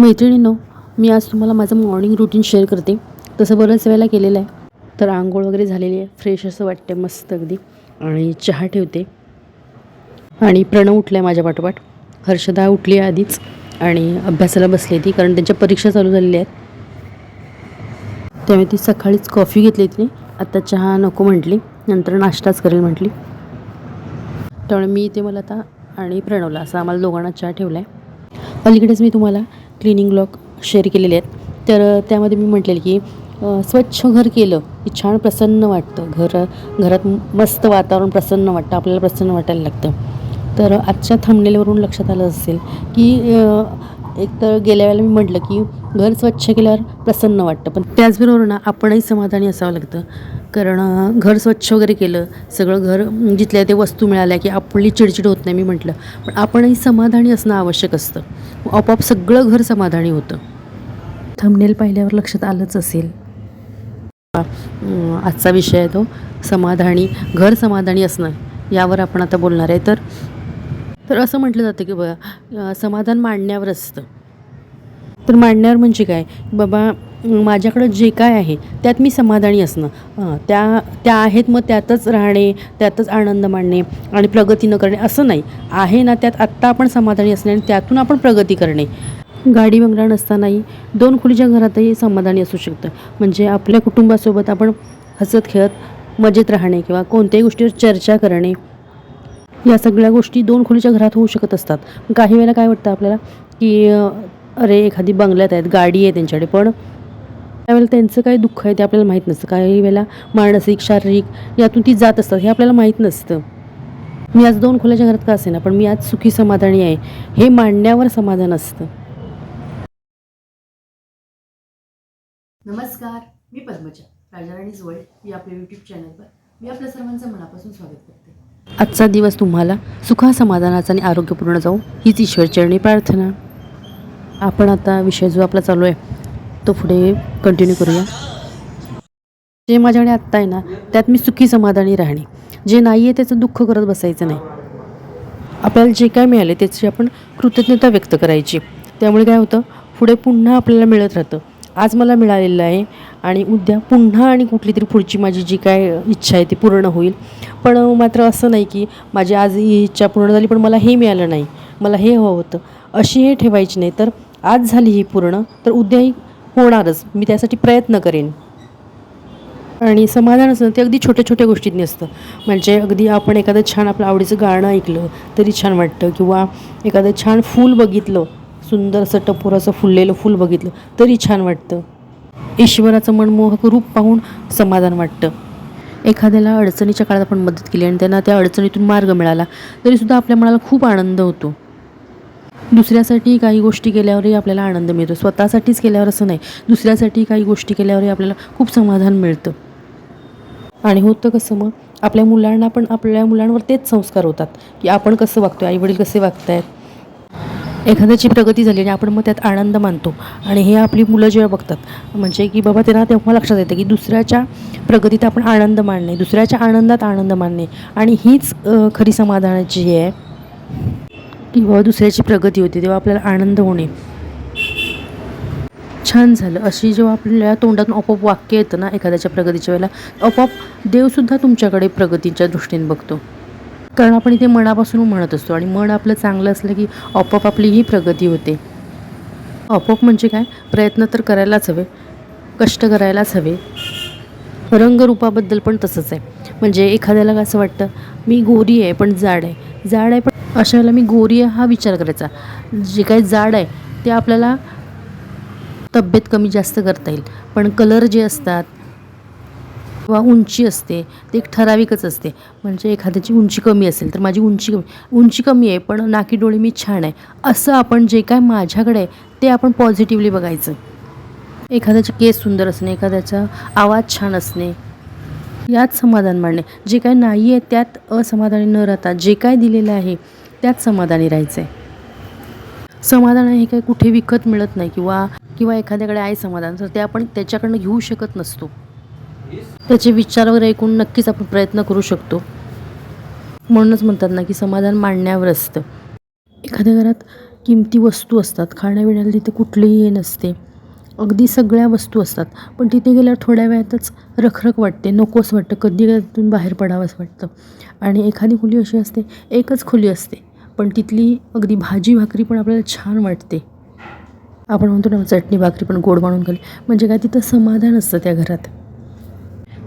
मैत्रिणींनो मी आज तुम्हाला माझं मॉर्निंग रुटीन शेअर करते. तसं बऱ्याच वेळेला केलेलं आहे. तर आंघोळ वगैरे झालेली आहे. फ्रेश असं वाटते मस्त अगदी. आणि चहा ठेवते. आणि प्रणव उठला आहे माझ्या पाठोपाठ. हर्षदा उठली आहे आधीच. आणि अभ्यासाला बसली ती कारण त्यांच्या परीक्षा चालू झालेल्या आहेत. त्यामुळे ती सकाळीच कॉफी घेतली तिने. आत्ता चहा नको म्हटली. नंतर नाश्ताच करेल म्हटली. त्यामुळे मी ते मला आता आणि प्रणवला असं आम्हाला दोघांना चहा ठेवला आहे अलीकडेच मी तुम्हाला क्लिनिंग ब्लॉग शेअर केलेले आहेत. तर त्यामध्ये मी म्हटलेलं की स्वच्छ घर केलं की छान प्रसन्न वाटतं. घर घरात मस्त वातावरण प्रसन्न वाटतं आपल्याला प्रसन्न वाटायला लागतं. तर आजच्या थंबनेलवरून लक्षात आलं असेल की एक तर गेल्या वेळेला मी म्हटलं की घर स्वच्छ केल्यावर प्रसन्न वाटतं पण त्याचबरोबर ना आपणही समाधानी असावं लागतं. कारण घर स्वच्छ वगैरे केलं सगळं घर जिथल्या ते वस्तू मिळाल्या की आपली चिडचिड होत नाही मी म्हटलं. पण आपणही समाधानी असणं आवश्यक असतं. आपोआप सगळं घर समाधानी होतं. थंबनेल पाहिल्यावर लक्षात आलंच असेल. आजचा विषय आहे तो समाधानी घर समाधानी असणं. यावर आपण आता बोलणार आहे. तर तर असं म्हटलं जातं की बघा समाधान मांडण्यावर असतं. तर मांडण्यावर म्हणजे काय? बाबा माझ्याकडं जे काय आहे त्यात मी समाधानी असणं. त्या त्या आहेत मग त्यातच राहणे त्यातच आनंद मांडणे आणि प्रगती न करणे असं नाही. आहे ना त्यात आत्ता आपण समाधानी असणे आणि त्यातून आपण प्रगती करणे. गाडी बंगला नसतानाही दोन खोलीच्या घरातही समाधानी असू शकतं. म्हणजे आपल्या कुटुंबासोबत आपण हसत खेळत मजेत राहणे किंवा कोणत्याही गोष्टीवर चर्चा करणे. या सगळ्या गोष्टी दोन खोलीच्या घरात होऊ शकत असतात. काही वेळेला काय वाटतं आपल्याला की अरे एखादी बंगल्यात आहेत गाडी आहे त्यांच्याकडे पण त्यावेळेला त्यांचं काही दुःख आहे ते आपल्याला माहीत नसतं. काही वेळेला मानसिक शारीरिक यातून ती जात असतात हे आपल्याला माहीत नसतं. मी आज दोन खोल्याच्या घरात का असे ना पण मी आज सुखी समाधानी आहे हे मांडण्यावर समाधान असतं. नमस्कार मी पद्मजा राजाराणीज वर्ल्ड या आपल्या यूट्यूब चॅनलवर मी आपल्या सर्वांचं मनापासून स्वागत करते. आजचा दिवस तुम्हाला सुखा समाधानाचा आणि आरोग्यपूर्ण जाऊ हीच ईश्वरचरणी प्रार्थना. आपण आता विषय जो आपला चालू आहे तो पुढे कंटिन्यू करूया. जे माझ्याकडे आत्ता आहे ना त्यात मी सुखी समाधानी राहणे. जे नाही आहे त्याचं दुःख करत बसायचं नाही. आपल्याला जे काय मिळाले त्याची आपण कृतज्ञता व्यक्त करायची. त्यामुळे काय होतं पुढे पुन्हा आपल्याला मिळत राहतं. आज मला मिळालेलं आहे. आणि उद्या पुन्हा आणि कुठली तरी पुढची माझी जी काय इच्छा आहे ती पूर्ण होईल. पण मात्र असं नाही की माझी आज ही इच्छा पूर्ण झाली पण मला हे मिळालं नाही. मला हे हवं होतं. अशी हे ठेवायची नाही. तर आज झाली ही पूर्ण. तर उद्याही होणारच. मी त्यासाठी प्रयत्न करेन. आणि समाधान असणं ते अगदी छोट्या छोट्या गोष्टींनी असतं. म्हणजे अगदी आपण एखादं छान आपलं आवडीचं गाणं ऐकलं तरी छान वाटतं. किंवा एखादं छान फूल बघितलं सुंदर असं टपोर असं फुललेलं फूल बघितलं तरी छान वाटतं. ईश्वराचं मनमोहक रूप पाहून समाधान वाटतं. एखाद्याला अडचणीच्या काळात आपण मदत केली आणि त्यांना त्या अडचणीतून मार्ग मिळाला तरीसुद्धा आपल्या मनाला खूप आनंद होतो. दुसऱ्यासाठी काही गोष्टी केल्यावरही आपल्याला आनंद मिळतो. स्वतःसाठीच केल्यावर असं नाही दुसऱ्यासाठी काही गोष्टी केल्यावरही आपल्याला खूप समाधान मिळतं. आणि होतं कसं मग? आपल्या मुलांना पण आपल्या मुलांवर तेच संस्कार होतात की आपण कसं वागतो आई वडील कसे वागतायत? एखाद्याची प्रगती झाली आणि आपण मग त्यात आनंद मानतो. आणि हे आपली मुलं जेव्हा बघतात म्हणजे की बाबा त्यांना तेव्हा लक्षात येतं की दुसऱ्याच्या प्रगतीत आपण आनंद मानणे दुसऱ्याच्या आनंदात आनंद मानणे. आणि हीच खरी समाधानाची हे आहे. की बाबा दुसऱ्याची प्रगती होते तेव्हा आपल्याला आनंद होणे. छान झालं. अशी जेव्हा आपल्या तोंडातून आपोआप वाक्य येतं ना एखाद्याच्या प्रगतीच्या वेळेला आपोआप देवसुद्धा तुमच्याकडे प्रगतीच्या दृष्टीने बघतो. कारण आपण इथे मनापासून म्हणत असतो आणि मन आपलं चांगलं असलं की आपोआप आपली ही प्रगती होते. आपोआप म्हणजे काय? प्रयत्न तर करायलाच हवे कष्ट करायलाच हवे. रंगरूपाबद्दल पण तसंच आहे. म्हणजे एखाद्याला असं वाटतं मी गोरी आहे पण जाड आहे. जाड आहे पण अशा वेळेला मी गोरी आहे हा विचार करायचा. जे काही जाड आहे ते आपल्याला तब्येत कमी जास्त करता येईल. पण कलर जे असतात किंवा उंची असते ते एक ठराविकच असते. म्हणजे एखाद्याची उंची कमी असेल तर माझी उंची कमी उंची कमी आहे पण नाकी डोळी मी छान आहे. असं आपण जे काय माझ्याकडे आहे ते आपण पॉझिटिव्हली बघायचं. एखाद्याचे केस सुंदर असणे एखाद्याचा आवाज छान असणे यात समाधान मानणे जे काय नाही आहे त्यात असमाधानी न राहता जे काय दिलेलं आहे त्यात समाधानी राहायचं आहे समाधान हे काय कुठे विकत मिळत नाही किंवा किंवा एखाद्याकडे आहे समाधान तर ते आपण त्याच्याकडनं घेऊ शकत नसतो. त्याचे विचार वगैरे ऐकून नक्कीच आपण प्रयत्न करू शकतो. म्हणूनच म्हणतात ना की समाधान मांडण्यावर असतं. एखाद्या घरात किमती वस्तू असतात खाण्यापिण्याला तिथे कुठलीही हे नसते. अगदी सगळ्या वस्तू असतात पण तिथे गेल्यावर थोड्या वेळातच रखरख वाटते नकोच वाटतं कधी तिथून बाहेर पडावंच वाटतं. आणि एखादी खोली अशी असते एकच खोली असते पण तिथली अगदी भाजी भाकरी पण आपल्याला छान वाटते. आपण म्हणतो ना चटणी भाकरी पण गोड बनवून खाली म्हणजे काय तिथं समाधान असतं त्या घरात.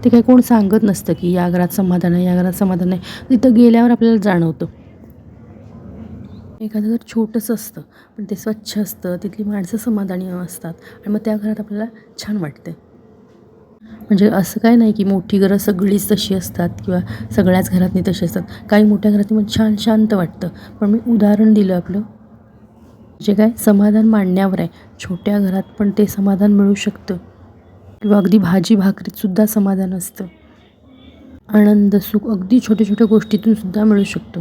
ते काही कोण सांगत नसतं की या घरात समाधान आहे या घरात समाधान आहे. तिथं गेल्यावर आपल्याला जाणवतं. एखादं घर छोटंसं असतं पण ते स्वच्छ असतं तिथली माणसं समाधानी असतात आणि मग त्या घरात आपल्याला छान वाटते म्हणजे असं काय नाही की मोठी घरं सगळीच तशी असतात किंवा सगळ्याच घरातनी तशी असतात. काही मोठ्या घरातनी मग छान शांत वाटतं. पण मी उदाहरण दिलं आपलं. जे काय समाधान मांडण्यावर आहे. छोट्या घरात पण ते समाधान मिळू शकतं. किंवा अगदी भाजी भाकरीतसुद्धा समाधान असतं. आनंद सुख अगदी छोट्या छोट्या गोष्टीतून सुद्धा मिळू शकतो.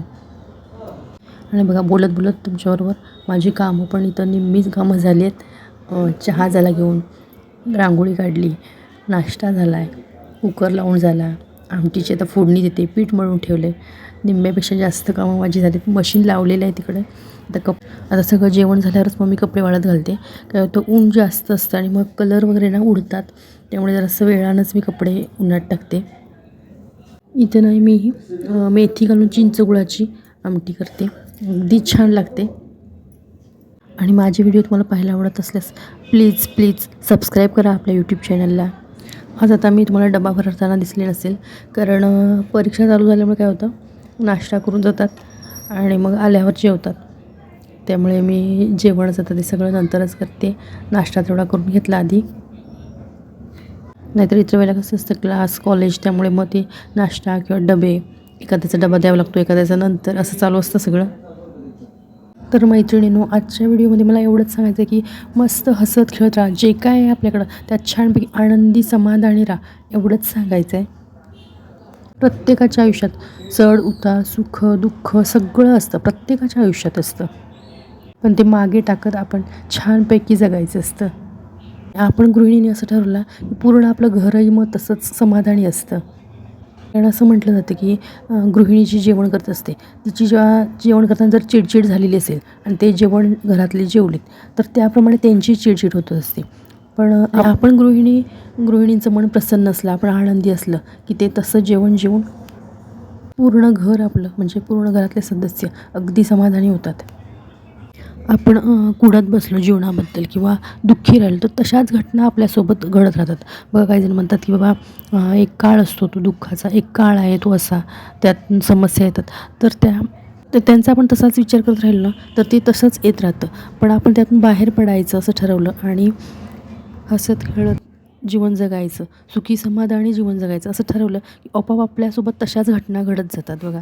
आणि बघा बोलत बोलत तुमच्याबरोबर माझी कामं पण इथं निम्मीच कामं झाली आहेत चहा झाला घेऊन रांगोळी काढली नाश्ता झाला आहे कुकर लावून झाला. आमटीची आता फोडणी देते पीठ मळून ठेवले निंब्यापेक्षा जास्त कामं माझी झाली. मशीन लावलेलं आहे तिकडे. आता कप आता सगळं जेवण झाल्यावरच मग मी कपडे वाळत घालते. काय होतं ऊन जास्त असतं आणि मग कलर वगैरे ना उडतात. त्यामुळे जरासं वेळानंच मी कपडे उन्हात टाकते. इथे नाही मी मेथी घालून चिंच गुळाची आमटी करते. अगदी छान लागते. आणि माझे व्हिडिओ तुम्हाला पाहायला आवडत असल्यास प्लीज प्लीज सबस्क्राईब करा आपल्या यूट्यूब चॅनलला आज आता मी तुम्हाला डबा भरताना दिसले नसेल कारण परीक्षा चालू झाल्यामुळे काय होतं नाश्ता करून जातात आणि मग आल्यावर जेवतात. त्यामुळे मी जेवण जातं ते सगळं नंतरच करते. नाश्ता तेवढा करून घेतला आधी. नाहीतर इतर वेळेला कसं असतं क्लास कॉलेज त्यामुळे मग ते नाश्ता किंवा डबे एखाद्याचा डबा द्यावा लागतो एखाद्याचा नंतर असं चालू असतं सगळं. तर मैत्रिणीनो आजच्या व्हिडिओमध्ये मला एवढंच सांगायचं आहे की मस्त हसत खेळत राहा. जे काय आहे आपल्याकडं त्यात छानपैकी आनंदी समाधानी राहा. एवढंच सांगायचं आहे प्रत्येकाच्या आयुष्यात चढ उतार सुख दुःख सगळं असतं. प्रत्येकाच्या आयुष्यात असतं. पण ते मागे टाकत आपण छानपैकी जगायचं असतं. आपण गृहिणीने असं ठरवलं की पूर्ण आपलं घरही मग तसंच समाधानी असतं. कारण असं म्हटलं जातं की गृहिणी जी जेवण करत असते तिची जेव्हा जेवण करताना जर चिडचिड झालेली असेल आणि ते जेवण घरातले जेवलीत तर त्याप्रमाणे त्यांची चिडचिड होत असते. पण आपण गृहिणी गृहिणींचं मन प्रसन्न असलं आपण आनंदी असलं की ते तसं जेवण जेवून पूर्ण घर आपलं म्हणजे पूर्ण घरातले सदस्य अगदी समाधानी होतात. आपण कुडत बसलो जीवनाबद्दल किंवा दुःखी राहिलो तर तशाच घटना आपल्यासोबत घडत राहतात. बघा काही जण म्हणतात की बाबा एक काळ असतो तो दुःखाचा एक काळ आहे तो असा त्यात समस्या येतात. तर त्या तर त्यांचा आपण तसाच विचार करत राहिलो ना तर ते तसंच येत राहतं. पण आपण त्यातून बाहेर पडायचं असं ठरवलं आणि हसत खेळत जीवन जगायचं सुखी समाधानी जीवन जगायचं असं ठरवलं की आपोआप आपल्यासोबत तशाच घटना घडत जातात बघा.